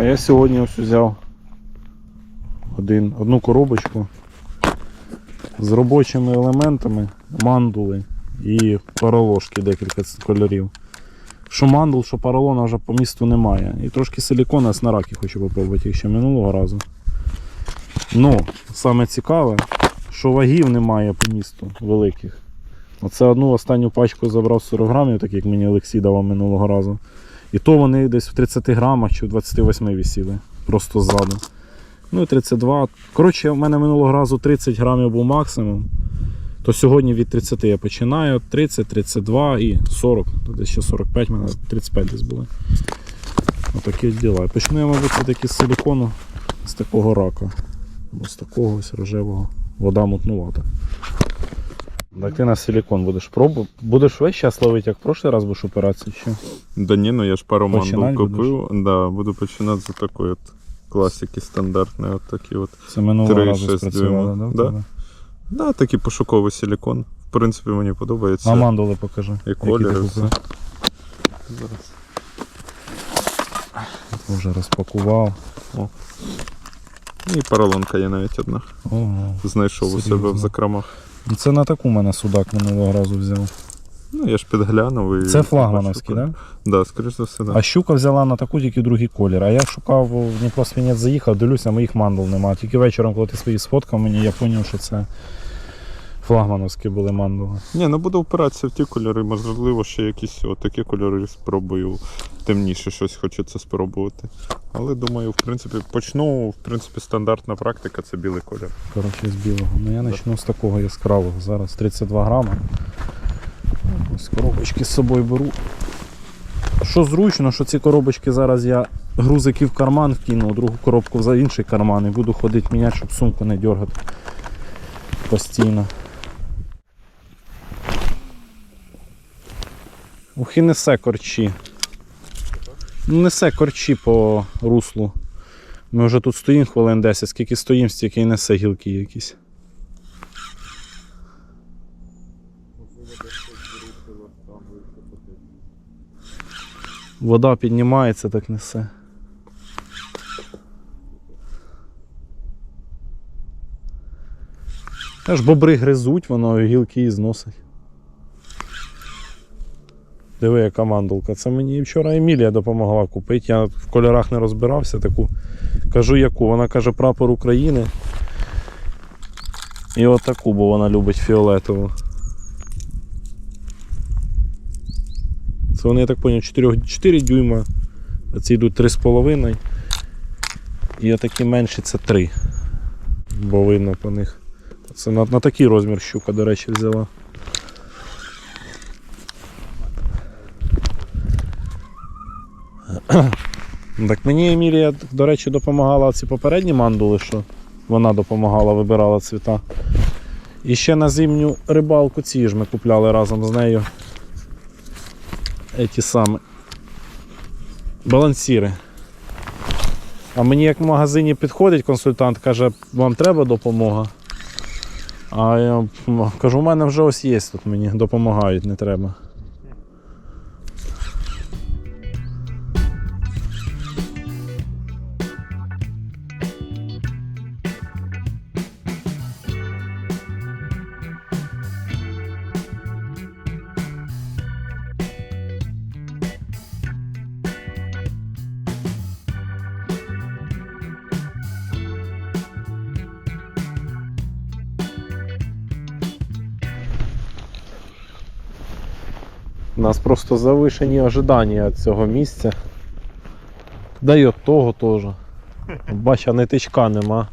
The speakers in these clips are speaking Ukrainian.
А я сьогодні ось взяв один, одну коробочку з робочими елементами, мандули і пароложки декілька кольорів. Що мандул, що поролона вже по місту немає. І трошки силікона з нараки хочу попробувати, ще минулого разу. Ну, саме цікаве, що вагів немає по місту великих. Оце одну останню пачку забрав 40 грамів, так як мені Олексій давав минулого разу. І то вони десь в 30 грамах чи в 28 висіли. Просто ззаду. Ну і 32. Коротше, в мене минулого разу 30 грамів був максимум. То сьогодні від 30 я починаю. 30, 32 і 40. То десь ще 45, в мене 35 десь були. Отакі діла. Почну я, мабуть, все-таки з силікону з такого рака. Або з такого ось рожевого. Вода мутнувата. Так ти на силікон будеш пробувати. Будеш весь час ловити, як в прошлий раз будеш операцію ще. Да ні, ну я ж пару Починать мандул купив. Да, буду починати з такої от класики стандартної, от такі от. Це минулого разу шесть спрацювало, дюйма. да? в Да. тебе? Да, такий пошуковий силікон. В принципі, мені подобається. А мандули покажи. І які ти і купив. все. Зараз. Вже розпакував. І поролонка є навіть одна. Ого. Знайшов у себе Серйозно? в закромах. Ну, Це на таку мене судак минулого разу взяв. Ну, я ж підглянув і. Це флагмановський, так? так? Да? Да, скоріш за все, Да? да. А щука взяла на таку тільки другий колір. А я шукав в Дніпро свинець заїхав, дивлюся, моїх мандл немає. Тільки вечором, коли ти свої сфоткав мені, я зрозумів, що це флагмановські були мандули. Ні, ну буду впиратися в ті кольори, можливо, ще якісь отакі кольори спробую. Темніше щось хочеться спробувати. Але думаю, в принципі, почну, в принципі, стандартна практика це білий колір. Коротше, з білого. Ну я почну з такого яскравого. Зараз 32 грама. Ось коробочки з собою беру. Що зручно, що ці коробочки зараз я грузики в карман вкину, другу коробку за інший карман і буду ходити міняти, щоб сумку не дергати постійно. Ух, і несе корчі. Ну, Несе корчі по руслу. Ми вже тут стоїмо хвилин 10, скільки стоїмо, стільки і несе гілки якісь. Вода піднімається, так несе. Аж бобри гризуть, воно гілки і зносить. Диви, яка мандулка. Це мені вчора Емілія допомогла купити. Я в кольорах не розбирався таку. Кажу яку. Вона каже прапор України. І отаку, бо вона любить фіолетову. Це вони, я так зрозумів, 4, 4 дюйма. А ці йдуть 3,5. І отакі менші це 3. Бо видно по них. Це на, на такий розмір щука, до речі, взяла. Так мені Емілія, до речі, допомагала ці попередні мандули, що вона допомагала, вибирала цвіта. І ще на зимню рибалку ці ж ми купляли разом з нею. Ті самі. Балансіри. А мені як в магазині підходить консультант, каже, вам треба допомога. А я кажу, у мене вже ось є тут мені допомагають, не треба. У нас просто завишені ожидання від цього місця. Да й от того теж. Бач, а нитичка нема.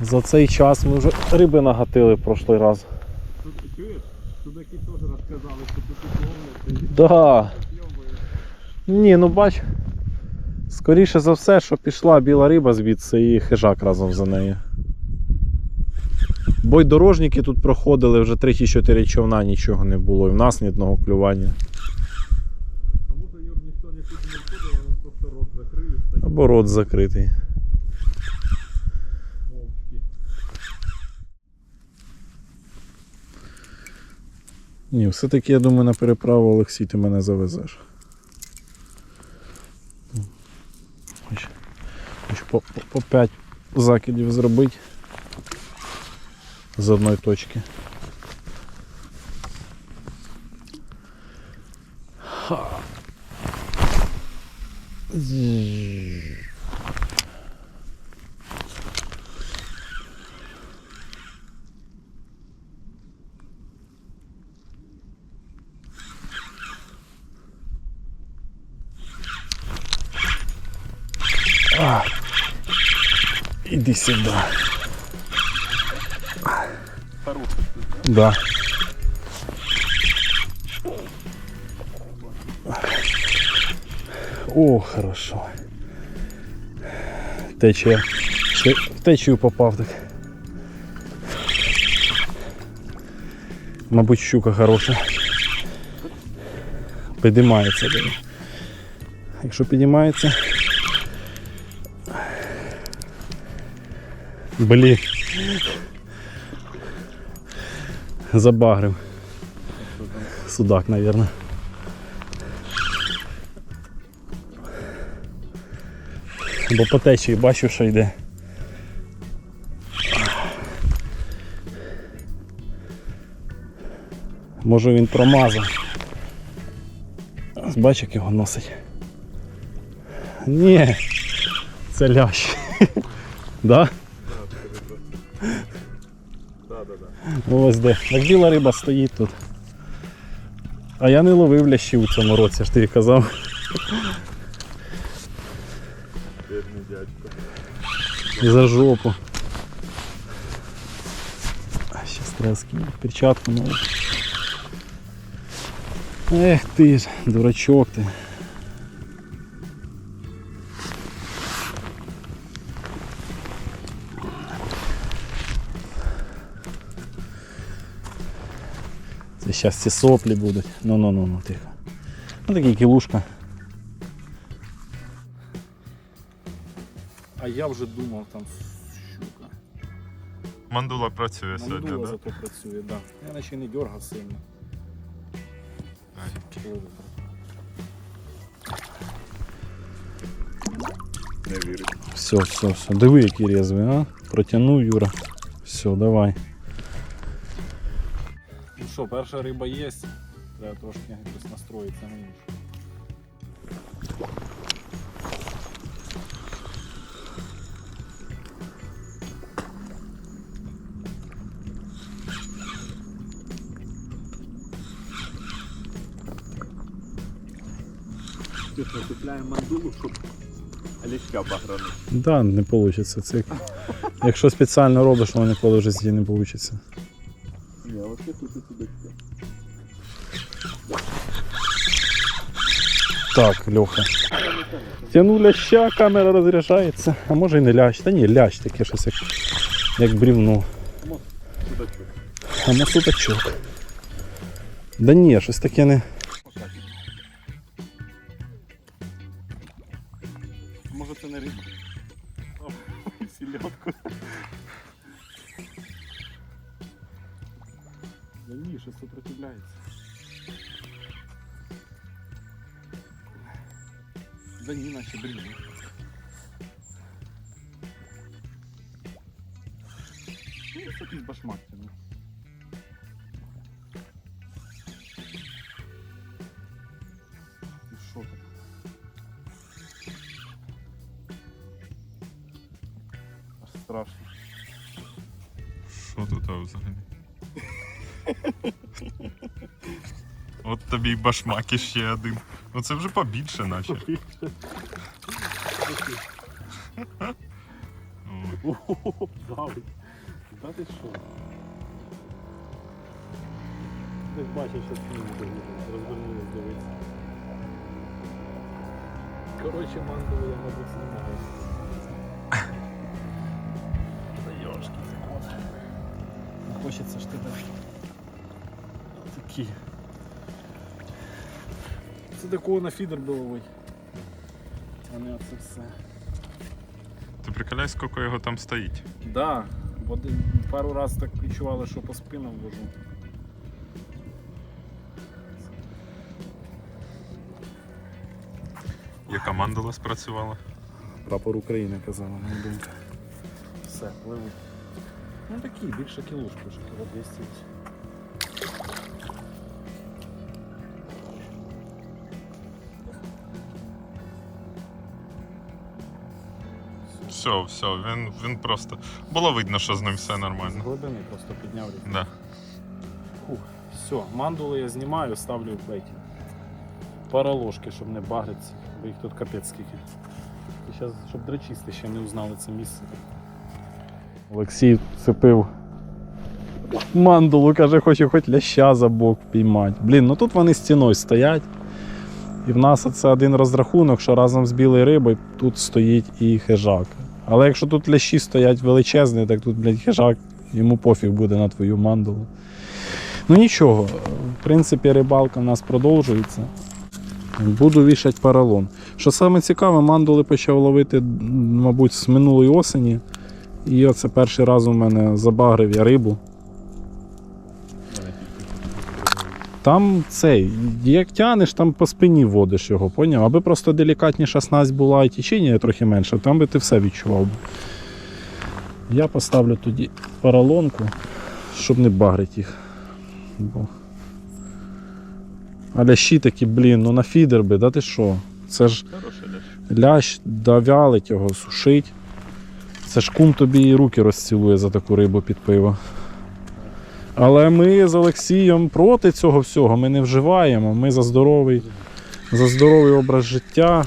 За цей час ми вже риби нагатили в прошлий раз. Судаки теж розказали, що тут Да. Ні, ну бач. Скоріше за все, що пішла біла риба звідси і хижак разом за нею. Бо й дорожники тут проходили вже 3-4 човна, нічого не було. І в нас ні одного клювання. Тому що Юр ніхто нікуди не входив, а просто рот закрив Або рот закритий. Ні, все-таки я думаю, на переправу Олексій ти мене завезеш. по, по, по 5 закидів зробити з одної точки. А. Иди сюда. Да. О, хорошо. Течія. В течію попав так. Мабуть, щука хороша. Підіймається. диви. Якщо підіймається. Блін. Забагрив. Судак, наверное. Бо по течії бачу, що йде. Може він промазав. Бач, як його носить. Ні, це лящ. Да? Ось де. Так біла риба стоїть тут. А я не ловив лящів у цьому році, ж тобі казав. Бідний дядько. За жопу. А, треба скинути перчатку нову. Ех ти ж, дурачок ти. Зараз ці соплі будуть. Ну ну тихо. Ну такий кілушка. А я вже думав там щука. Мандула працює сьогодні, Мандула так? зато працює, так. Да. Я наче не дергав сильно. Не вірю. Все, все, все. Диви, який резвий, а? Протягнув Юра. Все, давай. Що, перша риба є. Треба трошки якось настроїтися на іншу. Купляємо мандулу, щоб ліща баграни. Да, не вийде. Це Якщо спеціально робиш, воно ніколи в житті не вийде. Я тут і туди. Так, Льоха. Тяну ляща, камера розряджається. А може і не лящ. Та ні, лящ таке щось як, як брівно. А на суточок. Да ні, щось таке не. Може це не риба? Сільотку. Да ні, щось сопротивляється. Да ні, наче брівно. Ну, якийсь башмак тягне. І що там? Аж страшно. Що тут а, взагалі? От тобі і башмак ще один. Ну це вже побільше, наче. Ой. О, давить. Та ти що? Ти ж бачиш, що снігу розвернули дивиться. Коротше, мангу я, мабуть, знімаю. Та йошки, це кот. Хочеться ж тебе. Такі. Це такого на фідер ловить. А не оце все. Ти приколяй, скільки його там стоїть. Да, один, пару раз так відчували, що по спинам вожу. Яка мандула спрацювала? Прапор України казала, моя думка. Все, пливу. Ну такі, більше кілушки, вже кіло 200. Все, все, він, він просто. Було видно, що з ним все нормально. З глибини просто підняв рік. Да. Фух, все, мандули я знімаю, ставлю в беті. Пара ложки, щоб не багриться, бо їх тут капець скільки. І зараз, щоб дрочисти ще не узнали це місце. Олексій цепив мандулу, каже, хоче хоч ляща за бок впіймати. Блін, ну тут вони стіною стоять. І в нас це один розрахунок, що разом з білою рибою тут стоїть і хижак. Але якщо тут лящі стоять величезні, так тут, блядь, хижак, йому пофіг буде на твою мандулу. Ну нічого, в принципі, рибалка в нас продовжується. Буду вішати поролон. Що саме цікаве, мандули почав ловити, мабуть, з минулої осені. І оце перший раз у мене забагрив я рибу. Там цей, як тянеш, там по спині водиш його, поняв? Аби просто делікатніша снасть була і течіння трохи менше, там би ти все відчував. Я поставлю тоді поролонку, щоб не багрити їх. Бо... А лящі такі, блін, ну на фідер би, да ти що? Це ж лящ. лящ давялить його, сушить. Це ж кум тобі і руки розцілує за таку рибу під пиво. Але ми з Олексієм проти цього всього, ми не вживаємо. Ми за здоровий, за здоровий образ життя.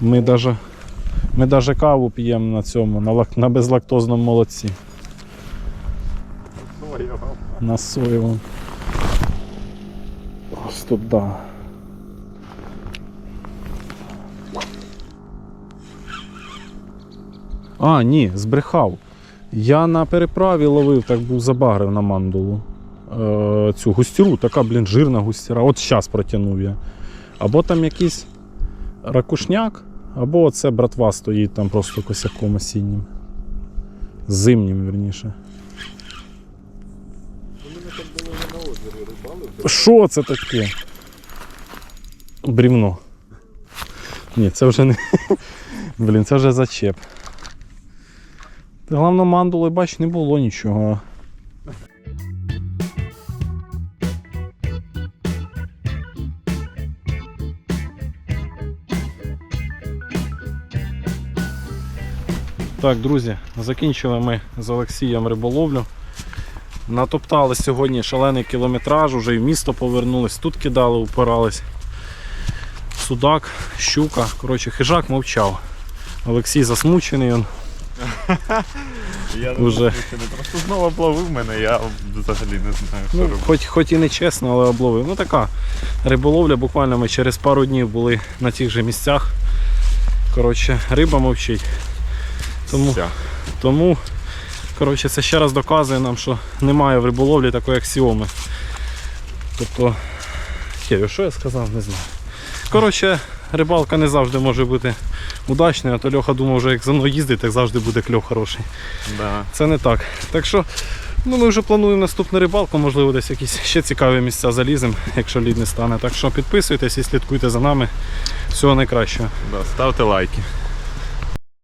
Ми даже, ми даже каву п'ємо на цьому, на, лак- на безлактозному молоці. На соєвому. Тут, да. А, ні, збрехав. Я на переправі ловив, так був забагрив на мандулу. Е, цю густіру, така, блін, жирна густіра. От зараз протягнув я. Або там якийсь ракушняк, або оце братва стоїть там просто косяком осіннім. Зимнім, вірніше. Що це таке? Брівно. Ні, це вже не. Блін, це вже зачеп. Та Головне, мандули, бач, не було нічого. Так, друзі, закінчили ми з Олексієм риболовлю. Натоптали сьогодні шалений кілометраж, уже і в місто повернулись, тут кидали, упирались. Судак, щука. Коротше, хижак мовчав. Олексій засмучений. Он. Я Уже. засмучений. Просто знову обловив мене, я взагалі не знаю, що Ну, робити. хоч, хоч і не чесно, але обловив. Ну така риболовля, буквально ми через пару днів були на тих же місцях. Коротше, риба мовчить. Тому, Все. тому коротше, це ще раз доказує нам, що немає в риболовлі такої аксіоми. Тобто, Кеві, що я сказав, не знаю. Коротше, рибалка не завжди може бути удачною, а то Льоха думав, вже як за мною їздить, так завжди буде кльох хороший. Да. Це не так. Так що ну, ми вже плануємо наступну рибалку, можливо, десь якісь ще цікаві місця заліземо, якщо лід не стане. Так що підписуйтесь і слідкуйте за нами. Всього найкращого. Да. Ставте лайки.